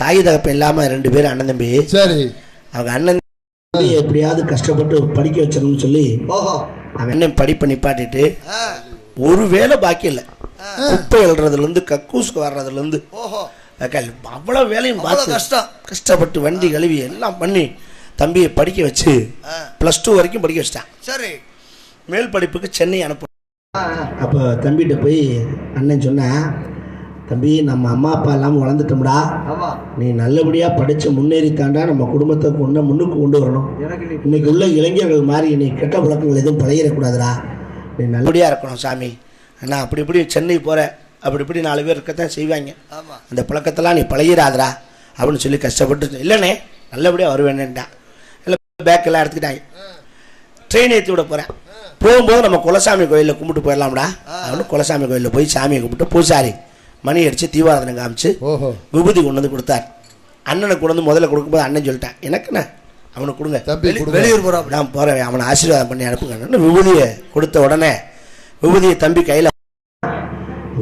தாய் தகப்பன் இல்லாம ரெண்டு பேரும் அண்ணன் தம்பி. சரி. அவங்க அண்ணன் தம்பி எப்படியாவது கஷ்டப்பட்டு படிக்க வச்சிடணும்னு சொல்லி ஓஹோ. அவன் அண்ணன் படிப்பை நிப்பாட்டிட்டு ஒரு வேலை பாக்கி இல்லை. குப்பை எழுறதுல இருந்து கக்கூசுக்கு வர்றதுல இருந்து ஓஹோ. கல் அவ்வளவு வேலையும் பார்த்து கஷ்டம். கஷ்டப்பட்டு வண்டி கழுவி எல்லாம் பண்ணி தம்பியை படிக்க வச்சு ப்ளஸ் டூ வரைக்கும் படிக்க வச்சிட்டான். சரி. மேல் படிப்புக்கு சென்னை அனுப்பு. அப்போ தம்பிகிட்ட போய் அண்ணன் சொன்னேன் தம்பி நம்ம அம்மா அப்பா இல்லாமல் வளர்ந்துட்டோம்டா. நீ நல்லபடியாக படித்து முன்னேறித்தாண்டா நம்ம குடும்பத்தை கொண்டு முன்னுக்கு கொண்டு வரணும். இன்னைக்கு உள்ள இளைஞர்கள் மாதிரி நீ கெட்ட பழக்கங்கள் எதுவும் பழகிடக்கூடாதுடா. நீ நல்லபடியாக இருக்கணும் சாமி. அண்ணா அப்படி இப்படி சென்னை போகிற அப்படி இப்படி நாலு பேர் இருக்கத்தான் செய்வாங்க. அந்த பழக்கத்தெல்லாம் நீ பழகிடாதடா அப்படின்னு சொல்லி கஷ்டப்பட்டு இல்லைண்ணே நல்லபடியாக வருவேன்னுட்டான் இல்லை பேக்கெல்லாம் எடுத்துக்கிட்டாங்க. ட்ரெயின் ஏற்றி விட போகிறேன் போகும்போது நம்ம குலசாமி கோயிலில் கும்பிட்டு போயிடலாம்டா. அப்படின்னு குலசாமி கோயிலில் போய் சாமியை கும்பிட்டு பூசாரி மணி அடித்து தீபாராதனை காமிச்சு ஓஹோ. விபூதி கொண்டு வந்து கொடுத்தார். அண்ணனுக்கு கொண்டு வந்து முதல்ல கொடுக்கும்போது அண்ணன் சொல்லிட்டான் எனக்குண்ணே அவனுக்கு கொடுங்க. வெளியூர் போறா நான் போகிறேன் அவனை ஆசீர்வாதம் பண்ணி அனுப்புங்க விபூதியை கொடுத்த உடனே விபூதியை தம்பி கையில்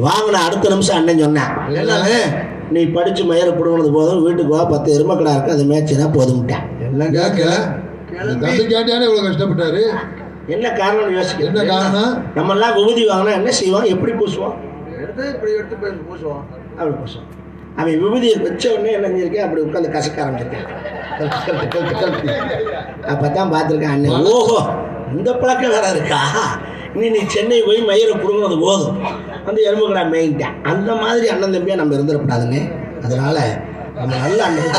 வாங்கின அடுத்த நிமிஷம் அண்ணன் சொன்னேன் நீ படித்து மயிரை பிடுங்கினது போதும் வீட்டுக்கு வா பத்து எருமக்கடா இருக்கு அதை மேய்ச்சினா போதும்ட்டான் எல்லாம் கேட்க தம்பி கேட்டியானே இவ்வளவு கஷ்டப்பட்டாரு. என்ன காரணம் யோசிக்க என்ன காரணம்? நம்மெல்லாம் விபூதி வாங்கினா என்ன செய்வோம்? எப்படி பூசுவோம்? எடுத்து இப்படி எடுத்து போய் பூசுவோம் அப்படி பூசுவோம் அவன் விபூதியை வச்ச உடனே என்ன செஞ்சிருக்கேன் அப்படி உட்காந்து கசக்க ஆரம்பிச்சிருக்கேன் அப்போ தான் பார்த்துருக்கேன் அண்ணன் ஓஹோ இந்த பழக்கம் வேற இருக்கா? நீ நீ சென்னை போய் மயிரை பிடுங்கினது போதும். அந்த எறும்புக்கடா மேய்கிட்டேன் அந்த மாதிரி அண்ணன் தம்பியாக நம்ம இருந்துடக்கூடாதுங்க. அதனால நம்ம நல்ல அண்ணன்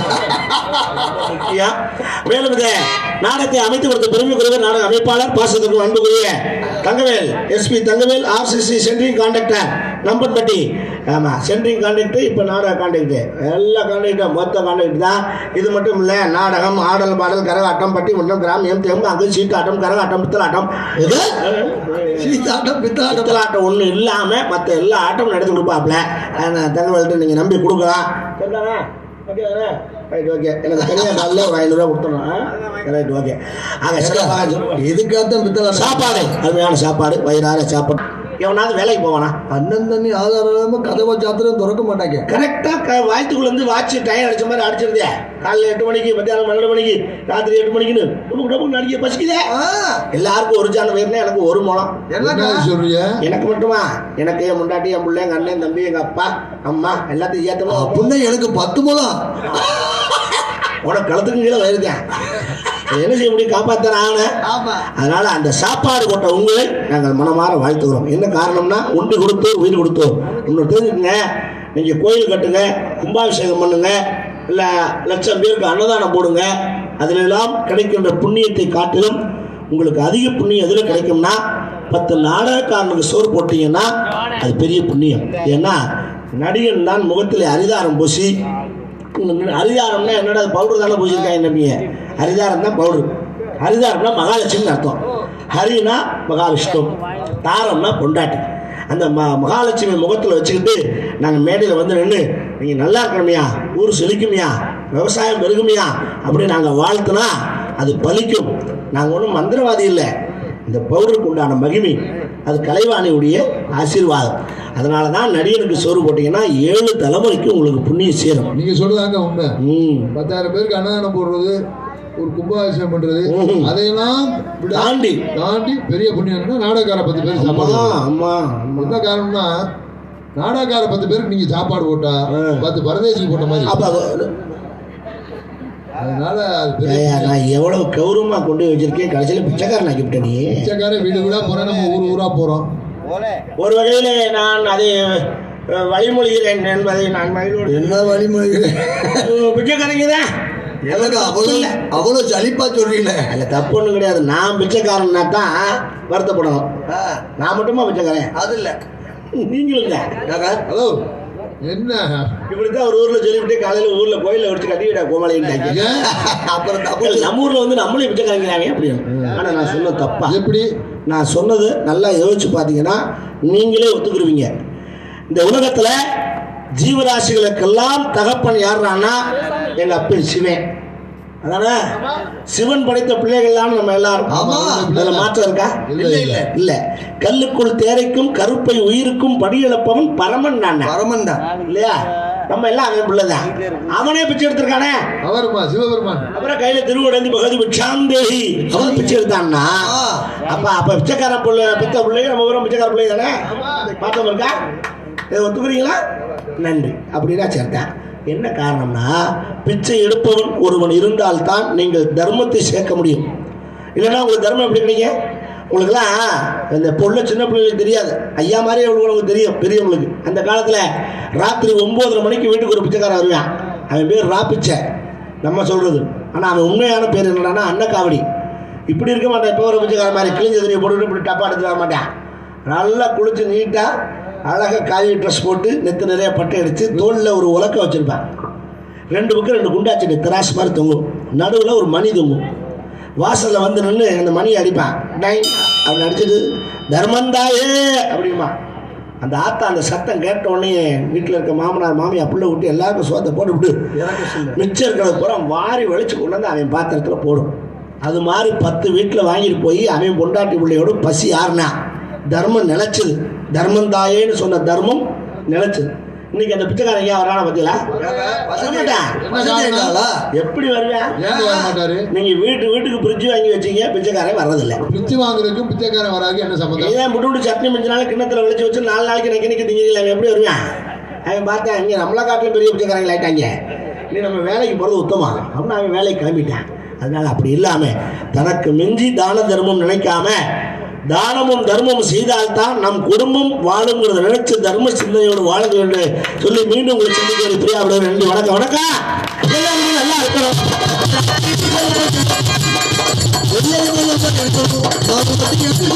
மேலும் இதை நாடகத்தை அமைத்து கொடுத்த பெருமைக்குரியவர் நாடக அமைப்பாளர் பாசத்துக்கு அன்புக்குரிய Thangavel SP Thangavel RCC centring contractor Nambanpatti ஆமாம் சென்ட்ரிங் கான்டாக்டர் இப்போ நாடக கான்டாக்டர் எல்லா கான்டாக்டும் மொத்த கான்டாக்ட் தான். இது மட்டும் இல்லை நாடகம் ஆடல் பாடல் கரகாட்டம் பட்டி மன்றம் கிராமியம் தெம்பு அங்கு சீட்டாட்டம் கரகாட்டம் பித்தலாட்டம் இது? சீத்தாட்டம் பித்தாட்டம் பித்தலாட்டம் ஒன்றும் இல்லாமல் மற்ற எல்லா ஆட்டமும் நடத்தி கொடுப்பாப்ல. நான் தங்கவேல்கிட்ட நீங்கள் நம்பி கொடுக்கலாம். சரிதானே ஓகே தானே? ரைட் ஓகே எனக்கு தனியாக நல்ல ஒரு ஐநூறுரூவா கொடுத்துடணும் ரைட் ஓகே ஆக. இதுக்காகத்தான் பித்தலாம் சாப்பாடு. அருமையான சாப்பாடு. வயிறார சாப்பாடு. எவனாவது வேலைக்கு போவானா? அண்ணன் தண்ணி ஆதாரம் இல்லாம கதவை சாத்திரம் திறக்க மாட்டாங்க. கரெக்டாக இருந்து வாட்ச் டயம் அடிச்ச மாதிரி அடிச்சிருந்தே. காலைல எட்டு மணிக்கு மத்தியானம் பன்னெண்டு மணிக்கு ராத்திரி எட்டு மணிக்குன்னு டபுக்கு டபுக்கு நடிக்க பசிக்குதே. ஆ, எல்லாருக்கும் ஒரு ஜான வேறுனா எனக்கு ஒரு முளம். என்னக்கா என்ன சொல்றீங்க? எனக்கு மட்டுமா? எனக்கு என் முண்டாட்டி என் பிள்ளை எங்கள் அண்ணன் தம்பி எங்கள் அப்பா அம்மா எல்லாத்தையும் ஏற்றமா புண்ணை எனக்கு பத்து முலம் உனக்கு களத்துக்கு கீழே வருதேன் என்ன செய்ய முடியும்? காப்பாற்ற ஆகணும் அதனால அந்த சாப்பாடு போட்ட உங்களை நாங்கள் மனமாற வாழ்த்துகிறோம். என்ன காரணம்னா உண்டு கொடுத்தோர் உயிர் கொடுத்தோர். இன்னொரு தெரிஞ்சுக்கங்க. நீங்கள் கோயில் கட்டுங்க கும்பாபிஷேகம் பண்ணுங்க இல்லை லட்சம் பேருக்கு அன்னதானம் போடுங்க. அதில் எல்லாம் கிடைக்கின்ற புண்ணியத்தை காட்டிலும் உங்களுக்கு அதிக புண்ணியம் எதில் கிடைக்கும்னா பத்து நாடகக்காரனுக்கு சோறு போட்டீங்கன்னா அது பெரிய புண்ணியம். ஏன்னா நடிகன் தான் முகத்தில் அரிதாரம் பூசி ஹரிதாரம்னா என்னடா பவுடர் தானே பூசிருக்காங்க நம்பிய ஹரிதாரம் தான் பவுடர் ஹரிதாரம்னா மகாலட்சுமின்னு அர்த்தம். ஹரினா மகாவிஷ்ணு தாரம்னா பொண்டாட்டி. அந்த ம மகாலட்சுமி முகத்தில் வச்சுக்கிட்டு நாங்கள் மேடையில் வந்து நின்று நீங்கள் நல்லா இருக்கணுமையா. ஊர் செழிக்குமையா. விவசாயம் பெருகுமையா. அப்படி நாங்கள் வாழ்த்துனா அது பலிக்கும். நாங்கள் ஒன்றும் மந்திரவாதி இல்லை. இந்த பவுடருக்கு உண்டான மகிமை. அது கலைவாணியுடைய ஆசீர்வாதம். அதனால தான் நடிகனுக்கு சோறு போட்டிங்கன்னா ஏழு தலைமுறைக்கு உங்களுக்கு புண்ணியம் சேரும். நீங்க சொல்றதாங்க உண்மை. ம். பத்தாயிரம் பேருக்கு அன்னதானம் போடுறது ஒரு கும்பாபிஷேகம் பண்றது ம்ஹும். அதையெல்லாம் தாண்டி. தாண்டி பெரிய புண்ணியம்னா நாடகக்கார பத்து பேர் சாப்பாடு அம்மா என்ன காரணம்னா நாடகக்கார பத்து பேருக்கு நீங்க சாப்பாடு போட்டா. பத்து பரதேசிக்கு போட்ட மாதிரி. அது- அதனால நான் எவ்வளவு கௌரவமா கொண்டு வச்சிருக்கேன் கடைசியில் பிச்சைக்காரன் ஆக்கிவிட்டேன் நீ. பிச்சைக்காரன் வீடு வீடா போறோம் நம்ம ஊர் ஊரா போறோம். ஒரு வகையில் நான் அதை வழிமொழிகிறேன் என்பதை நான் மகிழ்வோடு என்ன வழிமுறை பிச்சைக்காரங்க தான். எனக்கு அவ்வளவு அவ்வளவு சலிப்பா சொல்றீங்களே அதில் தப்பு ஒன்றும் கிடையாது. நான் பிச்சைக்காரன்னா தான் வருத்தப்படணும். நான் மட்டுமா பிச்சைக்காரன்? அது இல்ல. நீங்களுங்க ஹலோ. என்ன? இப்படித்தான் ஒரு ஊர்ல சொல்லிவிட்டு காலையில ஊர்ல கோயில வச்சு கட்டிவிடா கோமாளின்ட்டாங்க ஏன்? அப்புறம் தப்பு நம்ம ஊர்ல வந்து நம்மளே பிச்சைக்காரங்கிறாங்க அப்படின்னு ஆனா நான் சொன்ன தப்பா? எப்படி? நான் சொன்னது நல்லா யோசிச்சு பார்த்தீங்கன்னா நீங்களே ஒத்துக்குருவீங்க. இந்த உலகத்துல ஜீவராசிகளுக்கெல்லாம் தகப்பன் யாருன்னா எங்க அப்பன் சிவன். அதானே? சிவன் படைத்த பிள்ளைகள்லாம் நம்ம எல்லாரும். அதுல மாற்றம் இருக்கா? இல்ல இல்ல இல்ல. கல்லுக்குள் தேரைக்கும் கருப்பை உயிருக்கும் படியிழப்பவன் பரமன் நான் பரமன் தான். இல்லையா? நம்ம எல்லாம் அவன் பிள்ளைதான். அவனே பிச்சை எடுத்திருக்கானே? அவருமா சிவபெருமான். அப்புறம் கையில திருவுடந்தி பகதி பிச்சாந்தேகி அவன் பிச்சை எடுத்தான்னா. அப்ப அப்ப பிச்சைக்காரன் பிள்ளை பித்த பிள்ளைங்க நம்ம ஊரம் பிச்சைக்கார பிள்ளை தானே? பார்த்தோம் இருக்கா? இதை ஒத்துக்கிறீங்களா? நன்றி. அப்படின்னா சேர்த்தேன் என்ன காரணம்னா பிச்சை எடுப்பவன் ஒருவன் இருந்தால்தான் நீங்கள் தர்மத்தை சேர்க்க முடியும். இல்லைன்னா உங்களுக்கு தர்மம் எப்படி கிடைக்க உங்களுக்குலாம் இந்த பொண்ணு சின்ன பிள்ளைங்களுக்கு தெரியாது. ஐயா மாதிரி உங்களுக்கு தெரியும் பெரியவங்களுக்கு. அந்த காலத்தில் ராத்திரி ஒம்போதரை மணிக்கு வீட்டுக்கு ஒரு பிச்சைக்காரன் வருவான். அவன் பேர் ராப்பிச்சை நம்ம சொல்கிறது ஆனால் அவன் உண்மையான பேர் என்னடான்னா அன்னக்காவடி. இப்படி இருக்க மாட்டான். இப்போ ஒரு பிச்சைக்காரன் மாதிரி கிழிஞ்ச துணியை போட்டுட்டு இப்படி டப்பா எடுத்து வர மாட்டான். நல்லா குளிச்சு நீட்டாக அழகாக காவி ட்ரெஸ் போட்டு நெத்து நிறைய பட்டை அடித்து தோளில் ஒரு உலக்க வச்சுருப்பான் ரெண்டு பக்கம் ரெண்டு குண்டாச்செடி திராசு மாதிரி தொங்கும். நடுவில் ஒரு மணி தொங்கும். வாசலில் வந்து நின்று அந்த மணியை அடிப்பான். டைன் அப்படி அடிச்சது தர்மந்தாயே அப்படிமா அந்த ஆத்தா அந்த சத்தம் கேட்ட உடனே வீட்டில் இருக்க மாமனார் மாமியார் புள்ள விட்டு எல்லாருக்கும் சோத்தை போட்டு விட்டு மிச்சம் இருக்கிறத பூரா வாரி வலிச்சு கொண்டு வந்து அவன் பாத்திரத்தில் போடும். அது மாதிரி பத்து வீட்டில் வாங்கிட்டு போய் அவன் பொண்டாட்டி பிள்ளையோட பசி யாருனா தர்மம் நிலைச்சது தர்மம் தாயேன்னு சொன்ன தர்மம் நிலைச்சது இன்னைக்கு அந்த பிச்சைக்காரன் ஏன் வரான இருக்காங்களா? எப்படி வருவேன் ஏன் நீங்க வீட்டு வீட்டுக்கு பிரிட்ஜ் வாங்கி வச்சீங்க பிச்சைக்காரன் வர்றதில்ல. பிச்சை வாங்குறதுக்கும் பிச்சைக்காரன் வராது என்ன சம்பந்தம்? இதான் விட்டு விட்டு சட்னி மிஞ்ச நாள் கிண்ணத்துல வலிச்சு வச்சு நாலு நாளைக்கு நக்கி நிக்க அவன் எப்படி வருவான்? அவன் பார்த்தா இங்கே நம்மளை காட்டிலும் பெரிய பிச்சைக்காரங்க ஆயிட்டாங்க. நீ நம்ம வேலைக்கு போகிறது உத்தமம். அப்படின்னு அவன் வேலைக்கு கிளம்பிட்டான். அதனால அப்படி இல்லாம தனக்கு மிஞ்சி தான தர்மம் நினைக்காம தானமும் தர்மமும் செய்தால்தான் நம் குடும்பம் வாழுங்கிறத நினைச்சு தர்ம சிந்தனையோடு வாழுங்க என்று சொல்லி மீண்டும் உங்களை சந்திக்க பிரியா நன்றி. வணக்கம். வணக்கம். எல்லாரும் நல்லா இருக்கணும். எல்லாரும் நல்லா இருக்கணும்.